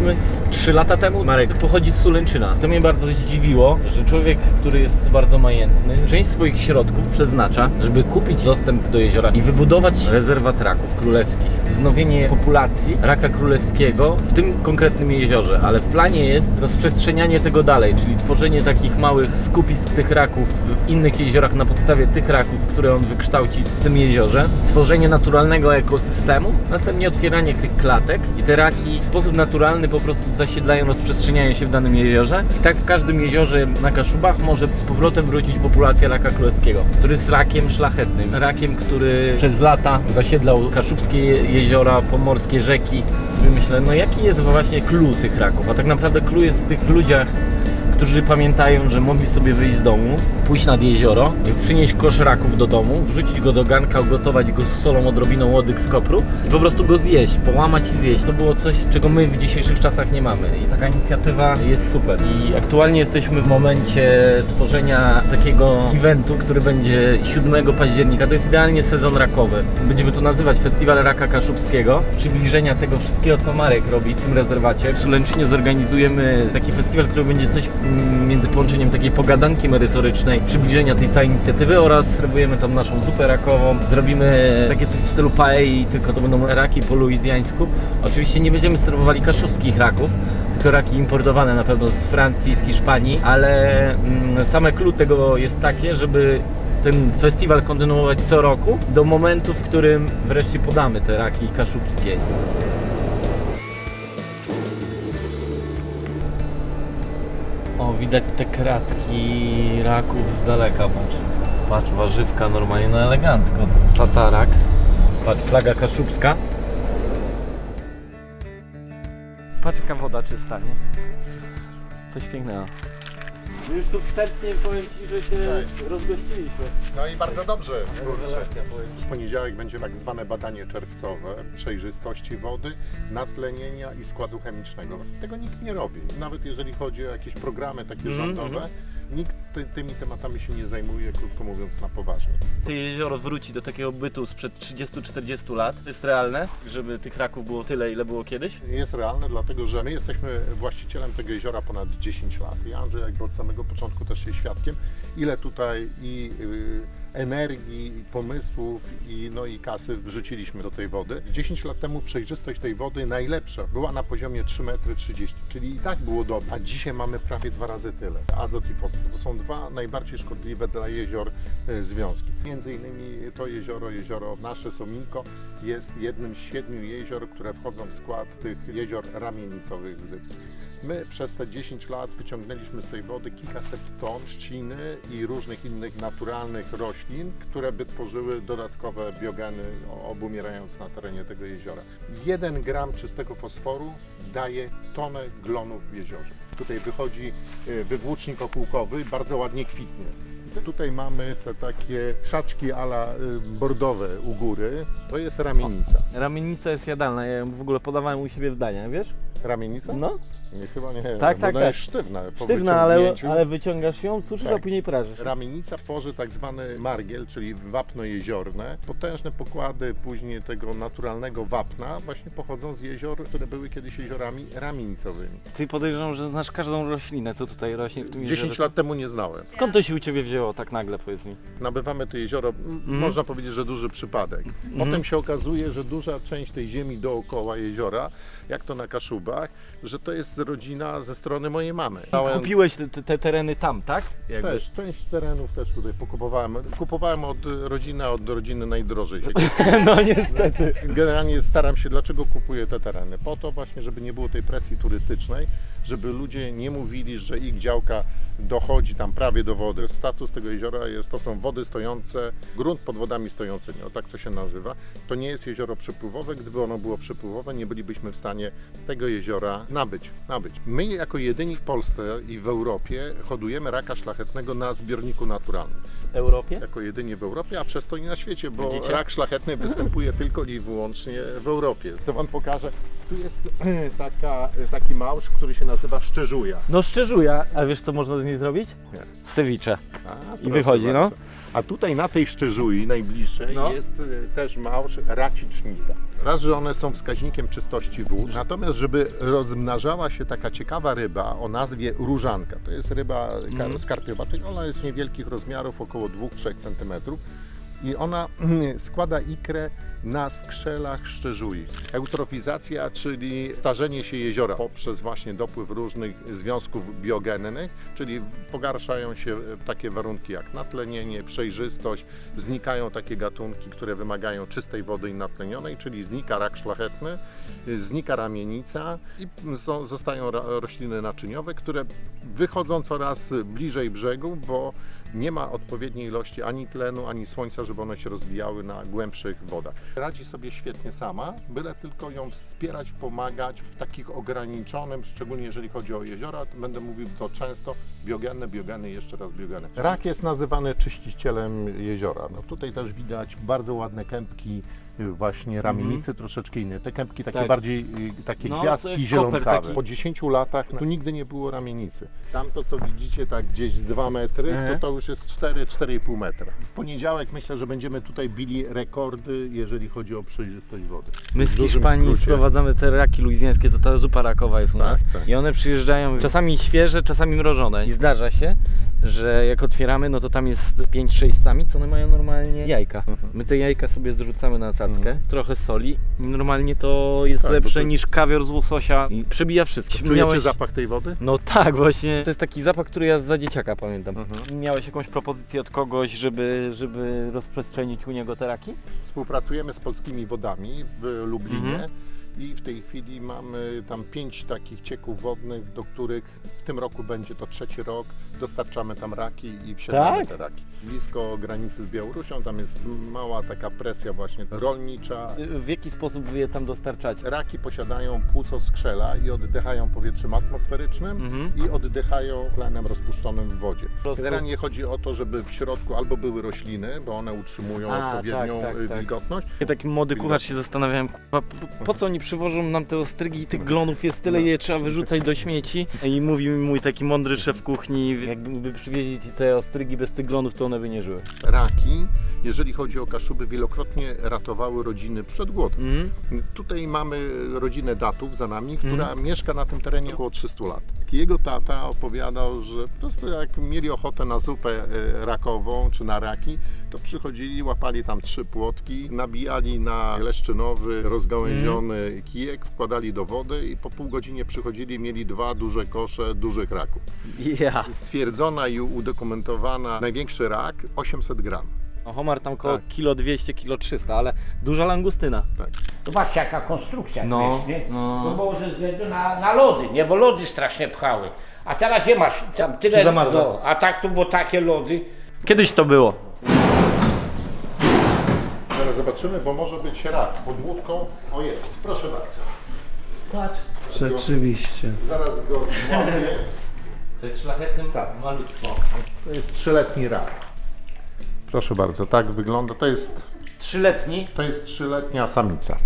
się poznaliśmy z 3 lata temu. Marek pochodzi z Sulęczyna. To mnie bardzo zdziwiło, że człowiek, który jest bardzo majętny, część swoich środków przeznacza, żeby kupić dostęp do jeziora i wybudować rezerwat raków królewskich. Wznowienie populacji raka królewskiego w tym konkretnym jeziorze, ale w planie jest rozprzestrzenianie tego dalej, czyli tworzenie takich małych skupisk tych raków w innych jeziorach na podstawie tych raków, które on wykształci w tym jeziorze, tworzenie naturalnego ekosystemu, następnie otwieranie tych klatek i te raki w sposób naturalny po prostu zasiedlają, rozprzestrzeniają się w danym jeziorze i tak w każdym jeziorze na Kaszubach może z powrotem wrócić populacja raka królewskiego, który jest rakiem szlachetnym, rakiem, który przez lata zasiedlał kaszubskie jeziora, pomorskie rzeki. Sobie myślę, no jaki jest właśnie clue tych raków, a tak naprawdę clue jest w tych ludziach, którzy pamiętają, że mogli sobie wyjść z domu, pójść nad jezioro, przynieść kosz raków do domu, wrzucić go do garnka, ugotować go z solą, odrobiną łodyg z kopru i po prostu go zjeść, połamać i zjeść. To było coś, czego my w dzisiejszych czasach nie mamy i taka inicjatywa jest super. I aktualnie jesteśmy w momencie tworzenia takiego eventu, który będzie 7 października. To jest idealnie sezon rakowy. Będziemy to nazywać Festiwal Raka Kaszubskiego. Przybliżenia tego wszystkiego, co Marek robi w tym rezerwacie. W Sulęczynie zorganizujemy taki festiwal, który będzie coś między połączeniem takiej pogadanki merytorycznej, przybliżenia tej całej inicjatywy oraz serwujemy tam naszą zupę rakową. Zrobimy takie coś w stylu paei, tylko to będą raki po luizjańsku. Oczywiście nie będziemy serwowali kaszubskich raków, tylko raki importowane na pewno z Francji, z Hiszpanii, ale mm, same klucz tego jest takie, żeby ten festiwal kontynuować co roku do momentu, w którym wreszcie podamy te raki kaszubskie. Widać te kratki raków z daleka, patrz. Patrz, warzywka normalnie, no elegancko. Tatarak. Patrz, flaga kaszubska. Patrz jaka woda czysta, nie? Coś pięknego. Już tu wstępnie powiem Ci, że się Cześć. rozgościliśmy. No i bardzo dobrze. kurczę. W poniedziałek będzie tak zwane badanie czerwcowe przejrzystości wody, natlenienia i składu chemicznego. Tego nikt nie robi. Nawet jeżeli chodzi o jakieś programy takie Mhm, rządowe, mhm. Nikt ty, tymi tematami się nie zajmuje, krótko mówiąc, na poważnie. To jezioro wróci do takiego bytu sprzed 30-40 lat. To jest realne, żeby tych raków było tyle, ile było kiedyś? Jest realne, dlatego że my jesteśmy właścicielem tego jeziora ponad 10 lat. I Andrzej jakby od samego początku też jest świadkiem, ile tutaj i y, energii, pomysłów i, no i kasy wrzuciliśmy do tej wody. 10 lat temu przejrzystość tej wody najlepsza była na poziomie 3,30 m, czyli i tak było dobrze, a dzisiaj mamy prawie dwa razy tyle. Azot i fosfor to są dwa najbardziej szkodliwe dla jezior y, związki. Między innymi to jezioro, jezioro nasze Sominko jest jednym z siedmiu jezior, które wchodzą w skład tych jezior ramienicowych wyzyckich. My przez te 10 lat wyciągnęliśmy z tej wody kilkaset ton trzciny i różnych innych naturalnych roślin, które by tworzyły dodatkowe biogeny, obumierając na terenie tego jeziora. 1 gram czystego fosforu daje tonę glonów w jeziorze. Tutaj wychodzi y, wywłócznik okółkowy, bardzo ładnie kwitnie. Tutaj mamy te takie krzaczki ala y, bordowe u góry. To jest ramienica. Ramienica jest jadalna, ja ją w ogóle podawałem u siebie w daniach, wiesz? Ramienica? No, Nie, chyba nie. Tak, tak, ona tak. jest sztywna. Po sztywna, ale, wyciągnięciu. ale wyciągasz ją, suszysz, a Tak. później prażysz. Ramienica tworzy tak zwany margiel, czyli wapno jeziorne. Potężne pokłady później tego naturalnego wapna właśnie pochodzą z jezior, które były kiedyś jeziorami ramienicowymi. Ty podejrzewam, że znasz każdą roślinę, co tutaj rośnie w tym jeziorze. 10 lat temu nie znałem. Skąd to się u Ciebie wzięło tak nagle, powiedz mi? Nabywamy to jezioro, m, można powiedzieć, że duży przypadek. Potem się okazuje, że duża część tej ziemi dookoła jeziora, jak to na Kaszubach, że to jest rodzina ze strony mojej mamy. Kupiłeś te, te, te tereny tam, tak? Jakby. Też, część terenów też tutaj pokupowałem. Kupowałem od rodziny, a od rodziny najdrożej się No niestety. Generalnie staram się, dlaczego kupuję te tereny? Po to właśnie, żeby nie było tej presji turystycznej, żeby ludzie nie mówili, że ich działka dochodzi tam prawie do wody. Status tego jeziora jest, to są wody stojące, grunt pod wodami stojącymi, o tak to się nazywa. To nie jest jezioro przepływowe, gdyby ono było przepływowe, nie bylibyśmy w stanie tego jeziora nabyć. nabyć. My jako jedyni w Polsce i w Europie hodujemy raka szlachetnego na zbiorniku naturalnym W Europie? jako jedynie w Europie, a przez to i na świecie, bo Widzicie? rak szlachetny występuje tylko i wyłącznie w Europie. To Wam pokażę Tu jest taka, taki małż, który się nazywa szczerzuja. No szczerzuja, a wiesz co można z niej zrobić? Nie. Ceviche. A, I wychodzi, no. bardzo. A tutaj na tej szczerzui najbliższej No. jest y, też małż racicznica. Raz, że one są wskaźnikiem czystości wód, natomiast żeby rozmnażała się taka ciekawa ryba o nazwie różanka, to jest ryba Mhm. skarpiowaty, ona jest niewielkich rozmiarów, około 2-3 cm. I ona składa ikrę na skrzelach szczerzui. Eutrofizacja, czyli starzenie się jeziora poprzez właśnie dopływ różnych związków biogennych, czyli pogarszają się takie warunki jak natlenienie, przejrzystość, znikają takie gatunki, które wymagają czystej wody i natlenionej, czyli znika rak szlachetny, znika ramienica i zostają rośliny naczyniowe, które wychodzą coraz bliżej brzegu, bo nie ma odpowiedniej ilości ani tlenu, ani słońca, żeby one się rozwijały na głębszych wodach. Radzi sobie świetnie sama, byle tylko ją wspierać, pomagać w takich ograniczonym, szczególnie jeżeli chodzi o jeziora, będę mówił to często, biogeny, biogeny, jeszcze raz biogeny. Rak jest nazywany czyścicielem jeziora. No tutaj też widać bardzo ładne kępki właśnie ramienicy, troszeczkę inne. Te kępki takie Tak. bardziej, y, takie No, to gwiazdki jak koper zielonkawe. taki. Po 10 latach tu nigdy nie było ramienicy. Tam to co widzicie tak gdzieś z 2 metry, Mhm. to to już jest 4-4,5 metra. W poniedziałek myślę, że będziemy tutaj bili rekordy, jeżeli chodzi o przejrzystość wody. My z W dużym Hiszpanii skrócie. sprowadzamy te raki luizjańskie, to ta zupa rakowa jest u Tak, nas. tak. I one przyjeżdżają czasami świeże, czasami mrożone. I zdarza się, że jak otwieramy, no to tam jest 5-6 samic, one mają normalnie jajka. Mhm. My te jajka sobie zrzucamy na tackę, trochę soli normalnie to jest Tak, lepsze to- niż kawior z łososia i przebija wszystko. Czujecie Miałeś- zapach tej wody? No tak, właśnie. To jest taki zapach, który ja za dzieciaka pamiętam. Mhm. Miałeś jakąś propozycję od kogoś, żeby, żeby rozprzestrzenić u niego te raki? Współpracujemy z polskimi wodami w Lublinie. Mhm. I w tej chwili mamy tam pięć takich cieków wodnych, do których w tym roku będzie to trzeci rok. Dostarczamy tam raki i wsiadamy Tak? te raki. Blisko granicy z Białorusią, tam jest mała taka presja właśnie rolnicza. W jaki sposób wy je tam dostarczacie? Raki posiadają płuco skrzela i oddychają powietrzem atmosferycznym Mhm. i oddychają tlenem rozpuszczonym w wodzie. prostu- Generalnie chodzi o to, żeby w środku albo były rośliny, bo one utrzymują A, odpowiednią tak, tak, y, tak. wilgotność, taki młody kucharz się zastanawiałem, kurwa, po, po co oni przywożą nam te ostrygi i tych glonów jest tyle, je trzeba wyrzucać do śmieci. I mówi mi mój taki mądry szef kuchni, jakby przywieźli ci te ostrygi bez tych glonów, to one by nie żyły. raki, jeżeli chodzi o Kaszuby, wielokrotnie ratowały rodziny przed głodem. Mhm. Tutaj mamy rodzinę datów za nami, która Mhm. mieszka na tym terenie około 300 lat. Jego tata opowiadał, że po prostu jak mieli ochotę na zupę e, rakową czy na raki, to przychodzili, łapali tam trzy płotki, nabijali na leszczynowy, rozgałęziony Mhm. kijek, wkładali do wody i po pół godzinie przychodzili, mieli dwa duże kosze dużych raków. Ja. Stwierdzona i udokumentowana największy rak 800 gram. No, homar tam około Tak. kilo 200, kilo 300, ale duża langustyna. Zobaczcie jaka konstrukcja No, no, nie? no. To było ze względu na, na lody, nie? Bo lody strasznie pchały. A teraz gdzie masz? Tam tyle, zamarza? no, a tak to było takie lody. Kiedyś to było. Zaraz zobaczymy, bo może być rak pod łódką. O jest, proszę bardzo. Patrz. Rzeczywiście. Zaraz go złapię. To jest szlachetnym Tak. malutko. To jest trzyletni rak. Proszę bardzo, tak wygląda. To jest, Trzyletni. to jest trzyletnia samica.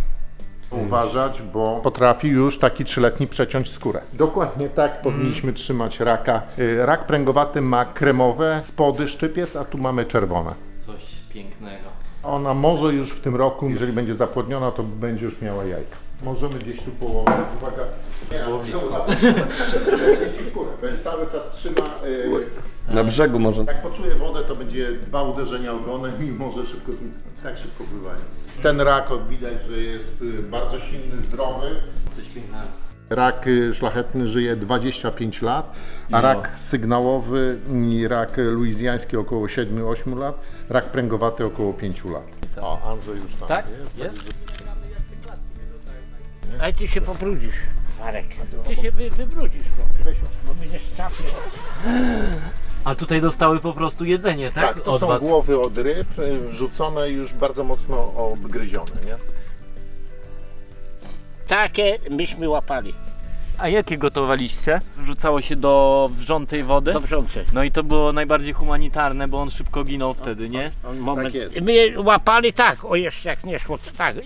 Uważać, bo potrafi już taki trzyletni przeciąć skórę. Dokładnie tak powinniśmy trzymać raka. Y, Rak pręgowaty ma kremowe spody szczypiec, a tu mamy czerwone. Coś pięknego. Ona może już w tym roku, jeżeli będzie zapłodniona, to będzie już miała jajka. Możemy gdzieś tu położyć. Uwaga. Nie, Było blisko. Ci skórę. Cały czas trzyma. y, Na brzegu może. Jak poczuje wodę, to będzie dwa uderzenia ogonem i może szybko zniknąć. Tak szybko pływają. Ten rak widać, że jest y, bardzo silny, zdrowy. Coś pięknego. Rak y, szlachetny żyje 25 lat, a Jo. rak sygnałowy i rak luizjański około 7-8 lat, rak pręgowaty około 5 lat. O, Andrzej już tam Tak? jest. Jest? Ale ty się pobrudzisz, Marek. Ty się wy, wybrudzisz trochę. Bo będziesz czapny. A tutaj dostały po prostu jedzenie, tak? Tak, to Od są was. głowy od ryb, y, wrzucone już bardzo mocno obgryzione, nie? Takie myśmy łapali. A jakie gotowaliście? Wrzucało się do wrzącej wody? Dobrzące. No i to było najbardziej humanitarne, bo on szybko ginął wtedy, nie? On moment. Tak jest. My łapali tak, o jeszcze jak nie szło, to tak.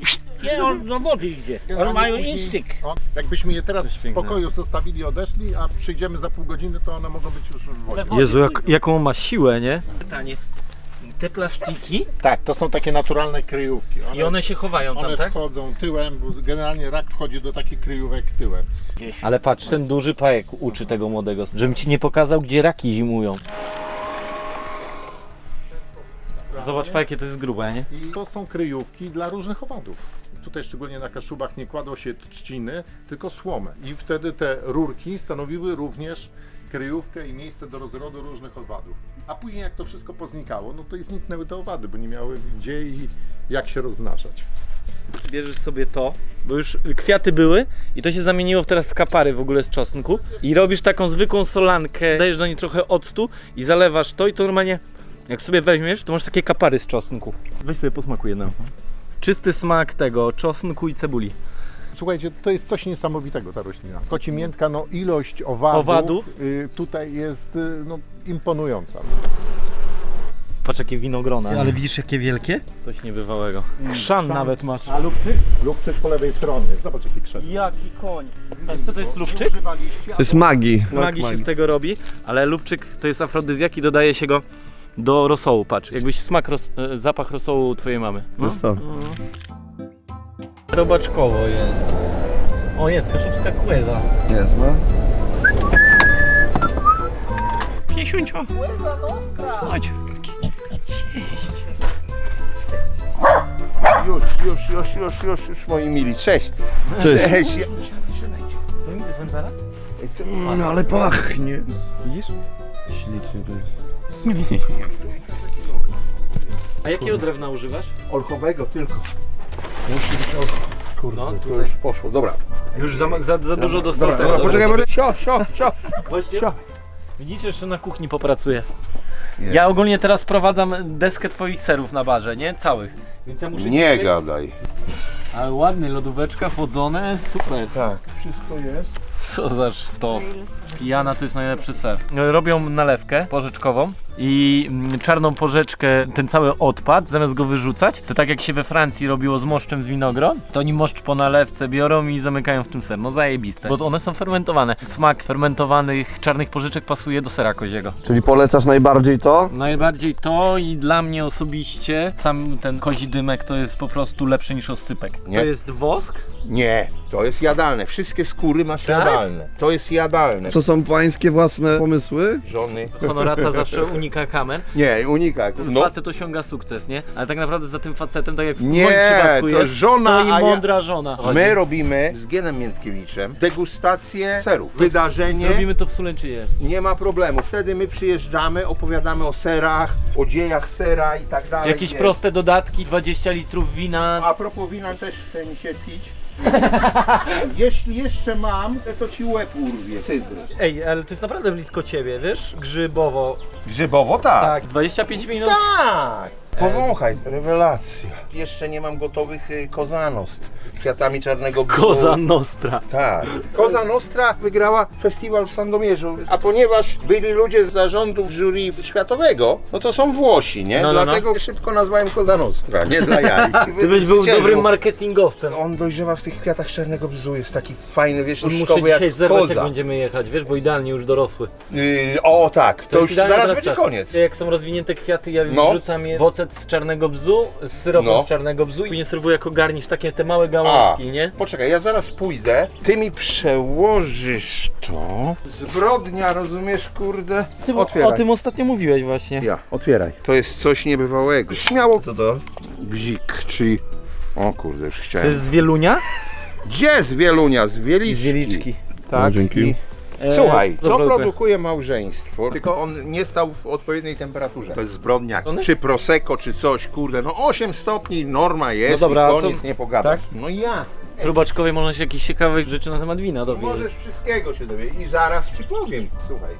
Nie, on do wody idzie. On mają Później- instynkt. On, jakbyśmy je teraz w spokoju zostawili, odeszli, a przyjdziemy za pół godziny, to one mogą być już w wodzie. Jezu, jak, jaką ma siłę, nie? Pytanie. Te plastiki Tak, to są takie naturalne kryjówki. i one się chowają tam, one tak? wchodzą tyłem, bo generalnie rak wchodzi do takich kryjówek tyłem. Ale patrz, ten duży pajek uczy tego młodego, żebym ci nie pokazał, gdzie raki zimują. Zobacz, jakie to jest grube, nie? I to są kryjówki dla różnych owadów. Tutaj szczególnie na kaszubach nie kładło się trzciny, tylko słomę. I wtedy te rurki stanowiły również kryjówkę i miejsce do rozrodu różnych owadów. A później jak to wszystko poznikało, no to i zniknęły te owady, bo nie miały gdzie i jak się rozmnażać. Bierzesz sobie to, bo już kwiaty były i to się zamieniło w teraz w kapary w ogóle z czosnku i robisz taką zwykłą solankę, dajesz do niej trochę octu i zalewasz to i to normalnie, jak sobie weźmiesz, to masz takie kapary z czosnku. Weź sobie posmakuj jedną. Czysty smak tego czosnku i cebuli. Słuchajcie, to jest coś niesamowitego ta roślina. Koci miętka, no ilość owadów, Owadów? y, tutaj jest y, no, imponująca. Patrz jakie winogrona. Ale widzisz jakie wielkie? Coś niebywałego. Chrzan chrzan. nawet masz. A lubczyk? Lubczyk po lewej stronie. Zobacz jaki krzew. Jaki koń. Co to jest lubczyk? To jest magii. Magii się z tego robi, ale lubczyk to jest afrodyzjak i dodaje się go do rosołu, patrz. Jakbyś smak, ros, e, zapach rosołu twojej mamy. To jest to. Robaczkowo jest. O jest, kaszubska kłeza. Jest, no. Piesiuncio. Chodź. Już, już, już, już, już, już moi mili, cześć. Cześć. To nigdy z? No ale pachnie. Widzisz? Ślicznie to jest. A jakiego drewna używasz? Olchowego tylko. Musi być olchowy. Kurde, No, to tutaj. już poszło, dobra. Już za, za, za dużo dostał Dobra, dobra, poczekaj, poczekaj. Sio, sio, sio. Właśnie. Sio. Widzisz, jeszcze na kuchni popracuję. Nie. Ja ogólnie teraz prowadzam deskę twoich serów na barze, nie? Całych. Więc ja muszę Nie dzisiaj- gadaj. Ale ładnie, lodóweczka chłodzone, super. Tak, wszystko jest. Co za sztos. Jana to jest najlepszy ser. Robią nalewkę porzeczkową i mm, czarną porzeczkę, ten cały odpad, zamiast go wyrzucać, to tak jak się we Francji robiło z moszczem z winogron, to oni moszcz po nalewce biorą i zamykają w tym ser. No zajebiste. Bo one są fermentowane. Smak fermentowanych czarnych porzeczek pasuje do sera koziego. Czyli polecasz najbardziej to? Najbardziej to i dla mnie osobiście sam ten kozi dymek to jest po prostu lepszy niż oscypek. Nie. To jest wosk? Nie, to jest jadalne. Wszystkie skóry masz Tak? jadalne. To jest jadalne. To są pańskie własne pomysły? Żony. Honorata zawsze unika kamer. Nie, unika. No. Facet osiąga sukces, nie? Ale tak naprawdę za tym facetem, tak jak w Nie, moim przypadku to jest, żona, stoi ja- mądra żona. My robimy z Gienem Miętkiewiczem degustację serów. Wydarzenie. Zrobimy to w Sulęczynie. Nie ma problemu. Wtedy my przyjeżdżamy, opowiadamy o serach, o dziejach sera i tak dalej. Jakieś Nie. proste dodatki, 20 litrów wina. A propos wina też chce mi się pić. Jeśli jeszcze mam, to ci łeb urwie. Cytrus. Ej, ale to jest naprawdę blisko ciebie, wiesz? Grzybowo. Grzybowo tak. Tak, 25 minut. Tak. Powąchaj. Rewelacja. Jeszcze nie mam gotowych y, kozanost. Kwiatami czarnego bzu. Koza Nostra. Tak. Koza Nostra wygrała festiwal w Sandomierzu, a ponieważ byli ludzie z zarządu jury światowego, no to są Włosi, nie? No, no, no. Dlatego szybko nazwałem Koza Nostra, nie dla jaj. Ty byś był dobrym marketingowcem. On dojrzewa w tych kwiatach czarnego bzu, jest taki fajny, wiesz, Muszę dzisiaj jak zerwać, jak koza. będziemy jechać, wiesz, bo idealnie już dorosły. Yy, o tak, to, już zaraz teraz będzie koniec. Jak są rozwinięte kwiaty, ja No. wrzucam je w ocet z czarnego bzu, z syropem No. z czarnego bzu i później serwuję jako garnisz takie te małe gałązki, nie? Poczekaj, ja zaraz pójdę, ty mi przełożysz to. Zbrodnia, rozumiesz, kurde? Ty o Otwieraj. tym ostatnio mówiłeś właśnie. Ja, otwieraj. To jest coś niebywałego. Śmiało. Co to? Bzik, czyli... O kurde, już To chciałem. jest z Wielunia? Gdzie z Wielunia? Z Wieliczki. Z Wieliczki. Tak. No, dzięki. I... E, Słuchaj, to produkuje małżeństwo, tylko on nie stał w odpowiedniej temperaturze. To jest zbrodnia. One? Czy prosecco, czy coś, kurde, no 8 stopni norma jest No dobra, i a koniec, to- nie pogadasz. tak? No ja. Próbaczkowej można się jakichś ciekawych rzeczy na temat wina dowiedzieć. Możesz wszystkiego się dowiedzieć i zaraz ci powiem. Słuchaj.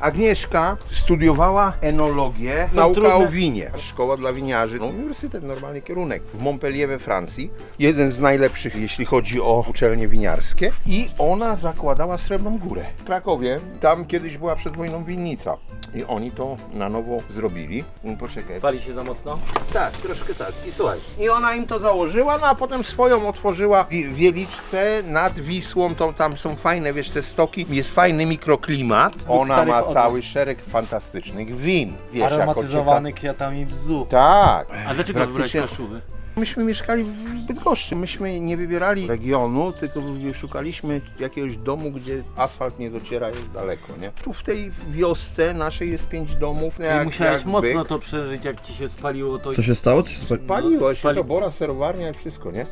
Agnieszka studiowała enologię, No, nauka trudne. o winie. Szkoła dla winiarzy, no, uniwersytet, normalny kierunek. W Montpellier we Francji. Jeden z najlepszych, jeśli chodzi o uczelnie winiarskie. I ona zakładała Srebrną Górę. W Krakowie, tam kiedyś była przed wojną winnica. I oni to na nowo zrobili. No, poczekaj. Pali się za mocno? Tak, troszkę tak. I słuchaj. I ona im to założyła, no a potem swoją otworzyła w Wieliczce nad Wisłą. To tam są fajne, wiesz, te stoki. Jest fajny mikroklimat. Ona ma. Cały szereg fantastycznych win. Wiesz, jako Aromatyzowany kwiatami bzu. Tak. A dlaczego wybrałeś Praktycznie- Kaszówy? Myśmy mieszkali w Bydgoszczy. Myśmy nie wybierali regionu, tylko szukaliśmy jakiegoś domu, gdzie asfalt nie dociera już daleko, nie? Tu w tej wiosce naszej jest pięć domów. no I Jak, musiałeś jak mocno byk. to przeżyć, jak ci się spaliło to... Co się stało? Co się spa... Paliło się spali- to, bora, serowarnia i wszystko, nie?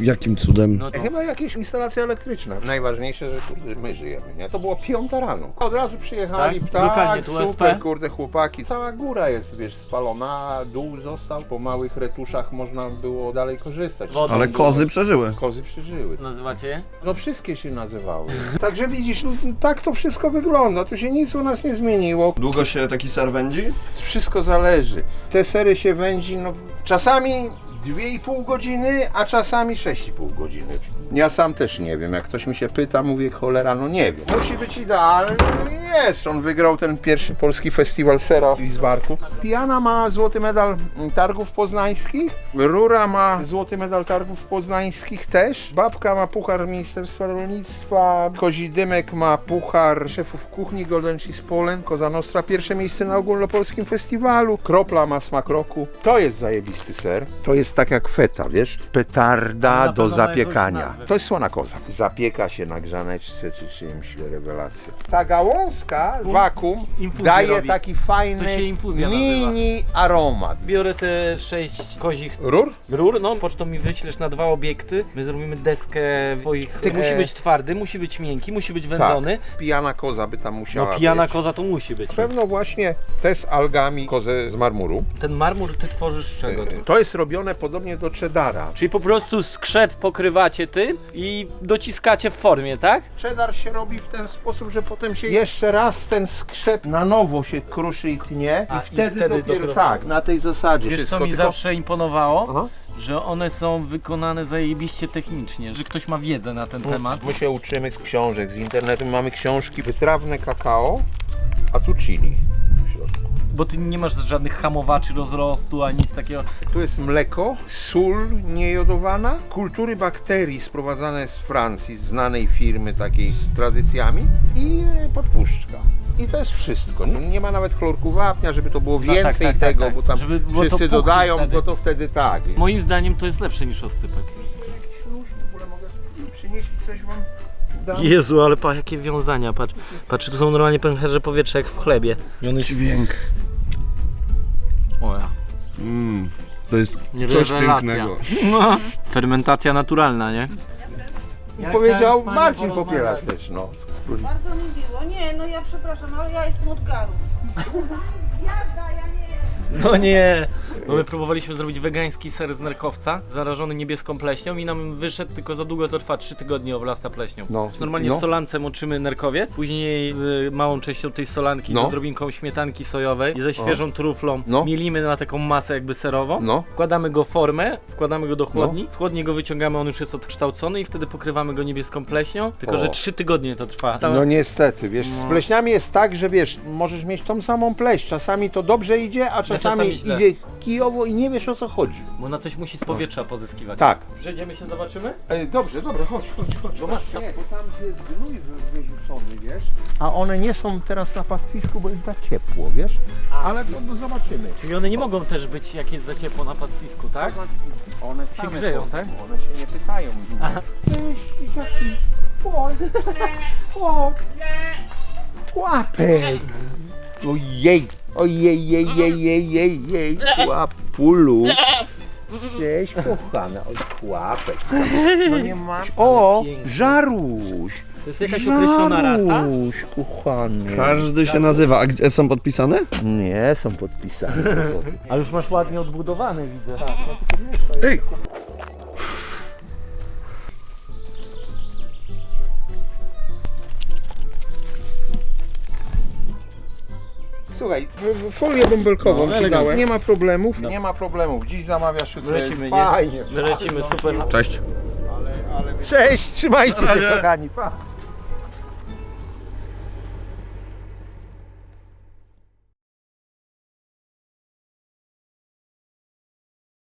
Jakim cudem? No to... Chyba jakieś instalacja elektryczna. Najważniejsze, że kurde, my żyjemy, nie? To było piąta rano. Od razu przyjechali, Tak? tak, Lokalnie tu super, SP? kurde, chłopaki. Cała góra jest, wiesz, spalona, dół został. Po małych retuszach można było dalej korzystać. Wodą Ale kozy przeżyły. Kozy przeżyły. Nazywacie je? No wszystkie się nazywały. Także widzisz, no, tak to wszystko wygląda. Tu się nic u nas nie zmieniło. Długo się taki ser wędzi? Wszystko zależy. Te sery się wędzi, no czasami 2,5 godziny, a czasami 6,5 godziny. Ja sam też nie wiem. Jak ktoś mi się pyta, mówię cholera, no nie wiem. Musi być idealny. Jest. On wygrał ten pierwszy polski festiwal sera w Izbarku. Pijana ma złoty medal targów poznańskich. Rura ma złoty medal targów poznańskich też. Babka ma puchar Ministerstwa Rolnictwa. Kozi Dymek ma puchar szefów kuchni Golden Cheese Poland. Koza Nostra pierwsze miejsce na ogólnopolskim festiwalu. Kropla ma smak roku. To jest zajebisty ser. To jest tak jak feta, wiesz? Petarda Na do zapiekania. To jest słona koza. Zapieka się na grzaneczce czy czymś. Rewelacja. Ta gałązka, wakum, Infuzję daje robi. taki To fajny się infuzja mini aromat. Biorę te sześć kozich Rur? rur, no pocztą mi wyślesz na dwa obiekty. My zrobimy deskę twoich... Ty E. musi być twardy, musi być miękki, musi być wędzony. Pijana koza by tam musiała No pijana być. koza to musi być. Na pewno właśnie te z algami kozę z marmuru. Ten marmur ty tworzysz z czego? To jest robione podobnie do cheddara. Czyli po prostu skrzep pokrywacie tym i dociskacie w formie, tak? Cheddar się robi w ten sposób, że potem się jeszcze raz ten skrzep na nowo się kruszy i tnie A, i i wtedy, wtedy dopiero dopiero tak, na tej zasadzie Wiesz wszystko. co mi tylko- zawsze imponowało? Aha. Że one są wykonane zajebiście technicznie, że ktoś ma wiedzę na ten temat. My się uczymy z książek, z internetu, mamy książki, wytrawne kakao, a tu chili. Bo ty nie masz żadnych hamowaczy rozrostu ani nic takiego. Tu jest mleko, sól niejodowana, kultury bakterii sprowadzane z Francji, z znanej firmy takiej z tradycjami i e, podpuszczka. I to jest wszystko. Nie, nie ma nawet chlorku wapnia, żeby to było tak, więcej tak, tak, tego, tak. bo tam Żeby było to wszyscy puchnie dodają, wtedy. bo to wtedy tak. Moim zdaniem to jest lepsze niż oscypek. Już w ogóle mogę przynieść coś wam Jezu, ale pa, jakie wiązania, patrz. Patrz, tu są normalnie pęcherze powietrza jak w chlebie. I on jest... Dźwięk. O ja. Mm, to jest Nie coś rewelacja. pięknego. No. Fermentacja naturalna, nie? Powiedział Marcin Popielacz też, no. Bardzo mi miło. Nie, no ja przepraszam, ale ja jestem od garów. Jazda, ja nie. No nie! Bo my próbowaliśmy zrobić wegański ser z nerkowca, zarażony niebieską pleśnią i nam wyszedł, tylko za długo to trwa 3 tygodnie oblasta pleśnią. No. Normalnie No. w solance moczymy nerkowiec, później z małą częścią tej solanki, No. z odrobinką śmietanki sojowej i ze świeżą truflą No. mielimy na taką masę jakby serową. No. Wkładamy go w formę, wkładamy go do chłodni, z chłodni go wyciągamy, on już jest odkształcony i wtedy pokrywamy go niebieską pleśnią, tylko O. że 3 tygodnie to trwa. Ta- No niestety, wiesz, z No. pleśniami jest tak, że wiesz, możesz mieć tą samą pleść, czasami to dobrze idzie, a czasami, czasami źle. idzie kijowo i nie wiesz o co chodzi. Bo na coś musi z powietrza pozyskiwać. Tak. Przejdziemy się, zobaczymy? E, dobrze, dobra, chodź, chodź, chodź. Bo masz- Nie, bo tam jest gnój wy- wyrzucony, wiesz, a one nie są teraz na pastwisku, bo jest za ciepło, wiesz, ale to, no, zobaczymy. Czyli one nie mogą też być jak jest za ciepło na pastwisku, tak? One Się same grzeją, tak? One się nie pytają. Cześć, dzieciaki. Chodź, chodź. Łapek. Ojej, ojej, jej, jej, jej, jej, jej, łapulu. Cześć, kochana, oj, chłapek. No nie masz. O, żaruś. To jest jakaś określona rasa? Żaruś, kochany. Każdy się nazywa. A gdzie są podpisane? Nie, są podpisane. co ty. A już masz ładnie odbudowane, widzę. Ej! Słuchaj, w- w folię bąbelkową No, ci elegancko. dałem. Nie ma problemów, No. nie ma problemów. Dziś zamawiasz jutro. jest Lecimy, nie? Fajnie. My lecimy, super. Cześć. Cześć, trzymajcie się kochani. Pa.